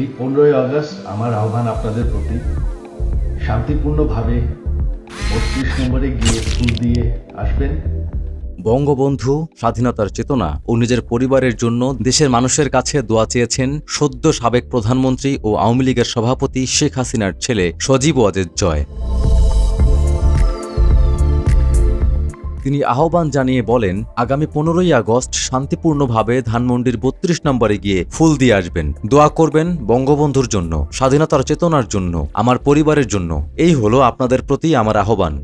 এই পনেরোই আগস্ট আমার আহ্বান আপনাদের প্রতি। শান্তিপূর্ণভাবে বত্রিশ নম্বরে গিয়ে ফুল দিয়ে আসবেন। বঙ্গবন্ধু স্বাধীনতার চেতনা ও নিজের পরিবারের জন্য দেশের মানুষের কাছে দোয়া চেয়েছেন সদ্য সাবেক প্রধানমন্ত্রী ও আওয়ামী লীগের সভাপতি শেখ হাসিনার ছেলে সজীব ওয়াজেদ জয়। তিনি আহ্বান জানিয়ে বলেন, আগামী পনেরোই আগস্ট শান্তিপূর্ণভাবে ধানমন্ডির বত্রিশ নম্বরে গিয়ে ফুল দিয়ে আসবেন। দোয়া করবেন বঙ্গবন্ধুর জন্য, স্বাধীনতার চেতনার জন্য, আমার পরিবারের জন্য। এই হলো আপনাদের প্রতি আমার আহ্বান।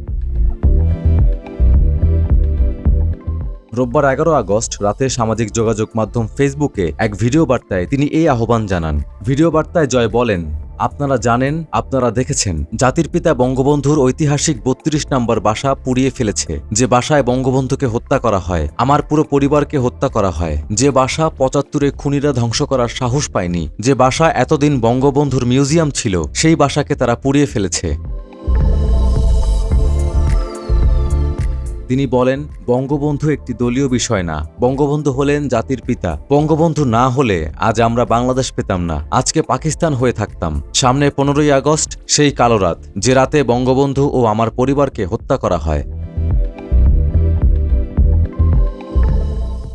রোববার এগারো আগস্ট রাতে সামাজিক যোগাযোগ মাধ্যম ফেসবুকে এক ভিডিও বার্তায় তিনি এই আহ্বান জানান। ভিডিও বার্তায় জয় বলেন আপনারা জানেন, আপনারা দেখেছেন, জাতির পিতা বঙ্গবন্ধুর ঐতিহাসিক বত্রিশ নম্বর বাসা পুড়িয়ে ফেলেছে। যে বাসায় বঙ্গবন্ধুকে হত্যা করা হয়, আমার পুরো পরিবারকে হত্যা করা হয়। যে বাসা পঁচাত্তরে খুনিরা ধ্বংস করার সাহস পায়নি। যে বাসা এতদিন বঙ্গবন্ধুর মিউজিয়াম ছিল, সেই বাসাকে তারা পুড়িয়ে ফেলেছে। তিনি বলেন, বঙ্গবন্ধু একটি দলীয় বিষয় না। বঙ্গবন্ধু হলেন জাতির পিতা। বঙ্গবন্ধু না হলে আজ আমরা বাংলাদেশ পেতাম না। আজকে পাকিস্তান হয়ে থাকতাম। সামনে পনেরোই আগস্ট, সেই কালো রাত, যে রাতে বঙ্গবন্ধু ও আমার পরিবারকে হত্যা করা হয়।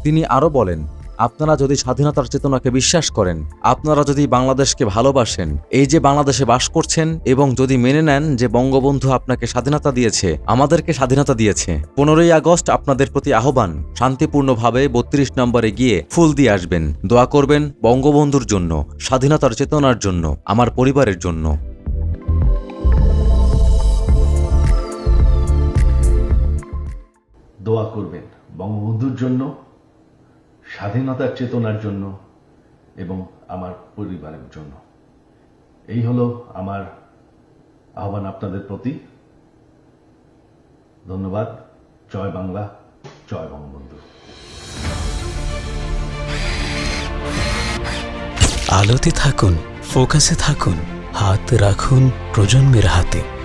তিনি আরও বলেন আপনারা যদি স্বাধীনতার চেতনাকে বিশ্বাস করেন, আপনারা যদি বাংলাদেশকে ভালোবাসেন, এই যে বাংলাদেশে বাস করছেন এবং যদি মেনে নেন যে বঙ্গবন্ধু আপনাকে স্বাধীনতা দিয়েছে, আমাদেরকে স্বাধীনতা দিয়েছে, পনেরোই আগস্ট আপনাদের প্রতি আহ্বান, শান্তিপূর্ণভাবে বত্রিশ নম্বরে গিয়ে ফুল দিয়ে আসবেন। দোয়া করবেন বঙ্গবন্ধুর জন্য, স্বাধীনতার চেতনার জন্য, আমার পরিবারের জন্য। দোয়া করবেন বঙ্গবন্ধুর জন্য স্বাধীনতার চেতনার জন্য এবং আমার পরিবারের জন্য। এই হলো আমার আহ্বান আপনাদের প্রতি। ধন্যবাদ। জয় বাংলা, জয় বঙ্গবন্ধু। আলোতে থাকুন, ফোকাসে থাকুন, হাত রাখুন প্রজন্মের হাতে।